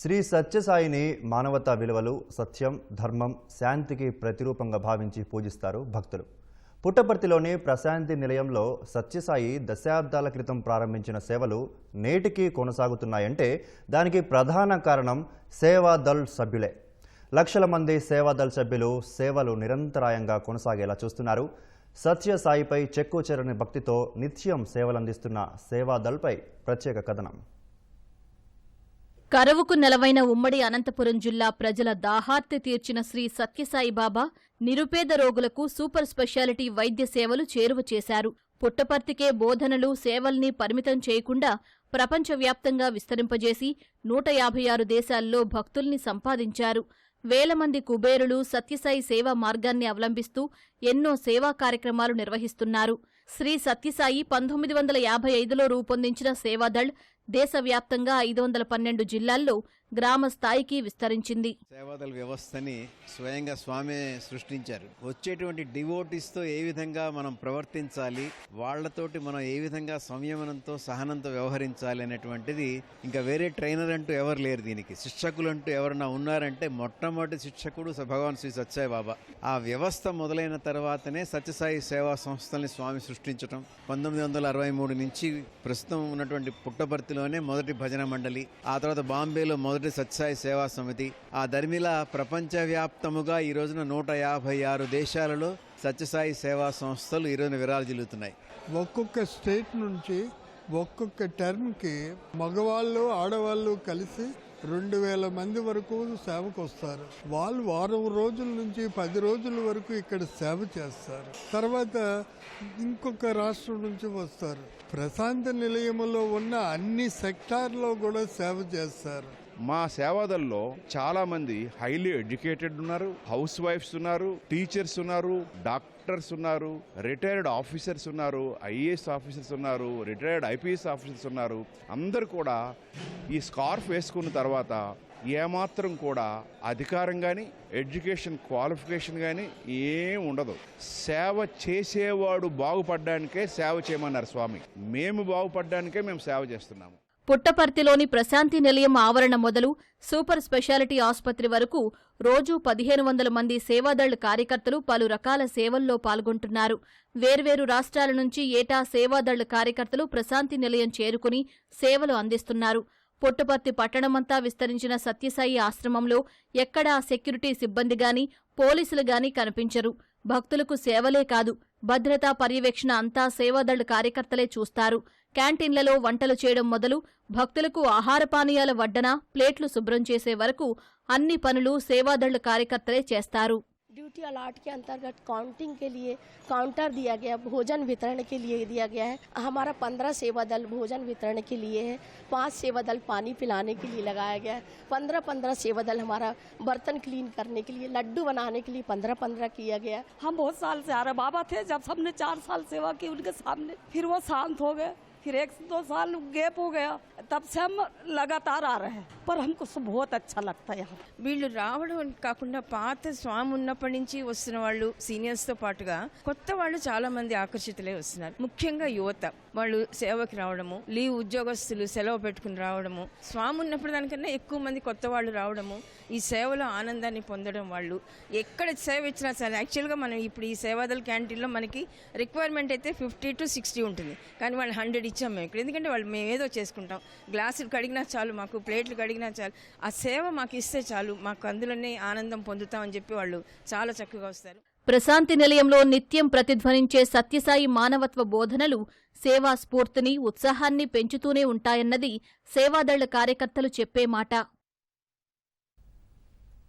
శ్రీ సత్యసాయిని మానవతా విలువలు సత్యం ధర్మం శాంతికి ప్రతిరూపంగా భావించి పూజిస్తారు భక్తులు. పుట్టపర్తిలోని ప్రశాంతి నిలయంలో సత్యసాయి దశాబ్దాల క్రితం ప్రారంభించిన సేవలు నేటికీ కొనసాగుతున్నాయంటే దానికి ప్రధాన కారణం సేవాదళ్ సభ్యులే. లక్షల మంది సేవాదళ్ సభ్యులు సేవలు నిరంతరాయంగా కొనసాగేలా చూస్తున్నారు. సత్యసాయిపై చెక్కు చెరని భక్తితో నిత్యం సేవలందిస్తున్న సేవాదళ్పై ప్రత్యేక కథనం. కరువుకు నెలవైన ఉమ్మడి అనంతపురం జిల్లా ప్రజల దాహార్తి తీర్చిన శ్రీ సత్యసాయిబాబా నిరుపేద రోగులకు సూపర్ స్పెషాలిటీ వైద్య సేవలు చేరువ చేశారు. పుట్టపర్తికే బోధనలు సేవల్ని పరిమితం చేయకుండా ప్రపంచవ్యాప్తంగా విస్తరింపజేసి నూట యాభై ఆరు దేశాల్లో భక్తుల్ని సంపాదించారు. వేల మంది కుబేరులు సత్యసాయి సేవా మార్గాన్ని అవలంబిస్తూ ఎన్నో సేవా కార్యక్రమాలు నిర్వహిస్తున్నారు. శ్రీ సత్యసాయి పంతొమ్మిది వందల యాభై ఐదులో రూపొందించిన సేవాదళ్ దేశవ్యాప్తంగా ఐదు వందల పన్నెండు జిల్లాల్లో గ్రామ స్థాయికి విస్తరించింది. సేవాదళ వ్యవస్థని స్వయంగా స్వామి సృష్టించారు. వచ్చేటువంటి డివోటీస్తో ఏ విధంగా మనం ప్రవర్తించాలి వాళ్ళతోటి మనం ఏ విధంగా సంయమనంతో సహనంతో వ్యవహరించాలి అనేటువంటిది ఇంకా వేరే ట్రైనర్ అంటూ ఎవరు లేరు దీనికి. శిక్షకులు అంటూ ఎవరన్నా ఉన్నారంటే మొట్టమొదటి శిక్షకుడు భగవాన్ శ్రీ సత్యసాయి బాబా. ఆ వ్యవస్థ మొదలైన తర్వాతనే సత్యసాయి సేవా సంస్థల్ని స్వామి సృష్టించడం పంతొమ్మిది వందల అరవై మూడు నుంచి ప్రస్తుతం ఉన్నటువంటి పుట్టపర్తిలోనే మొదటి భజన మండలి. ఆ తర్వాత బాంబేలో మొదటి సత్సాయి సేవా సమితి ఆ దర్మిలా ప్రపంచవ్యాప్తముగా ఈ రోజున నూట యాభై ఆరు దేశాలలో సత్యసాయి సేవా సంస్థలు ఈరోజు రోజున విరాజిల్లుతున్నాయి ఒక్కొక్క స్టేట్ నుంచి ఒక్కొక్క టర్మ్కి మగవాళ్ళు ఆడవాళ్ళు కలిసి రెండు వేల మంది వరకు సేవకు వస్తారు. వాళ్ళు వారం రోజుల నుంచి పది రోజుల వరకు ఇక్కడ సేవ చేస్తారు. తర్వాత ఇంకొక రాష్ట్రం నుంచి వస్తారు. ప్రశాంత నిలయంలో ఉన్న అన్ని సెక్టార్లో కూడా సేవ చేస్తారు. మా సేవాదల్లో చాలా మంది హైలీ ఎడ్యుకేటెడ్ ఉన్నారు హౌస్ వైఫ్స్ ఉన్నారు టీచర్స్ ఉన్నారు డాక్టర్స్ ఉన్నారు రిటైర్డ్ ఆఫీసర్స్ ఉన్నారు ఐఏఎస్ ఆఫీసర్స్ ఉన్నారు రిటైర్డ్ ఐపీఎస్ ఆఫీసర్స్ ఉన్నారు. అందరు కూడా ఈ స్కార్ఫ్ వేసుకున్న తర్వాత ఏమాత్రం కూడా అధికారం కానీ ఎడ్యుకేషన్ క్వాలిఫికేషన్ కానీ ఏం ఉండదు. సేవ చేసేవాడు బాగుపడడానికే సేవ చేయమన్నారు స్వామి. మేము బాగుపడడానికే మేము సేవ చేస్తున్నాము. పుట్టపర్తిలోని ప్రశాంతి నిలయం ఆవరణ మొదలు సూపర్ స్పెషాలిటీ ఆసుపత్రి వరకు రోజూ పదిహేను వందల మంది సేవాదళ్ కార్యకర్తలు పలు రకాల సేవల్లో పాల్గొంటున్నారు. వేర్వేరు రాష్ట్రాల నుంచి ఏటా సేవాదళ్ కార్యకర్తలు ప్రశాంతి నిలయం చేరుకుని సేవలు అందిస్తున్నారు. పుట్టపర్తి పట్టణమంతా విస్తరించిన సత్యసాయి ఆశ్రమంలో ఎక్కడా సెక్యూరిటీ సిబ్బంది గాని పోలీసులు గాని కనిపించరు. భక్తులకు సేవలే కాదు. భద్రతా పర్యవేక్షణ అంతా సేవాదళ్ కార్యకర్తలే చూస్తారు. క్యాంటీన్లలో వంటలు చేయడం మొదలు భక్తులకు ఆహార పానీయాల వడ్డన ప్లేట్లు శుభ్రం చేసే వరకు అన్ని పనులు సేవాదళ్ కార్యకర్తలే చేస్తారు. ड्यूटी अलाट के अंतर्गत काउंटिंग के लिए काउंटर दिया गया, भोजन वितरण के लिए दिया गया है। हमारा पंद्रह सेवा दल भोजन वितरण के लिए है। पाँच सेवा दल पानी पिलाने के लिए लगाया गया है। पंद्रह पंद्रह सेवा दल हमारा बर्तन क्लीन करने के लिए, लड्डू बनाने के लिए पंद्रह पंद्रह किया गया हम बहुत साल से आ रहे बाबा थे जब सबने चार साल सेवा की, उनके सामने फिर वो शांत हो गए। फिर एक दो साल गैप हो गया तब से हम लगातार आ रहे हैं पर हमको सब बहुत अच्छा लगता है यहाँ వీళ్ళు రావడం కాకుండా పాత స్వామి ఉన్నప్పటి నుంచి వస్తున్న వాళ్ళు సీనియర్స్ తో పాటుగా కొత్త వాళ్ళు చాలా మంది ఆకర్షితులై వస్తున్నారు ముఖ్యంగా యువత వాళ్ళు సేవకి రావడము లీవ్ ఉద్యోగస్తులు సెలవు పెట్టుకుని రావడము స్వామి ఉన్నప్పుడు దానికన్నా ఎక్కువ మంది కొత్త వాళ్ళు రావడము ఈ సేవలో ఆనందాన్ని పొందడం వాళ్ళు ఎక్కడ సేవ ఇచ్చినా సరే యాక్చువల్గా మనం ఇప్పుడు ఈ సేవాదల క్యాంటీన్లో మనకి రిక్వైర్మెంట్ అయితే ఫిఫ్టీ టు సిక్స్టీ ఉంటుంది కానీ వాళ్ళు హండ్రెడ్ ఇచ్చాం మేము ఇక్కడ. ఎందుకంటే వాళ్ళు మేము ఏదో చేసుకుంటాం. గ్లాసులు కడిగినా చాలు మాకు ప్లేట్లు కడిగినా చాలు. ఆ సేవ మాకు ఇస్తే చాలు. మాకు అందులోనే ఆనందం పొందుతామని చెప్పి వాళ్ళు చాలా చక్కగా వస్తారు. ప్రశాంతి నిలయంలో నిత్యం ప్రతిధ్వనించే సత్యసాయి మానవత్వ బోధనలు సేవా స్ఫూర్తిని ఉత్సాహాన్ని పెంచుతూనే ఉంటాయన్నది సేవాదళ కార్యకర్తలు చెప్పే మాట.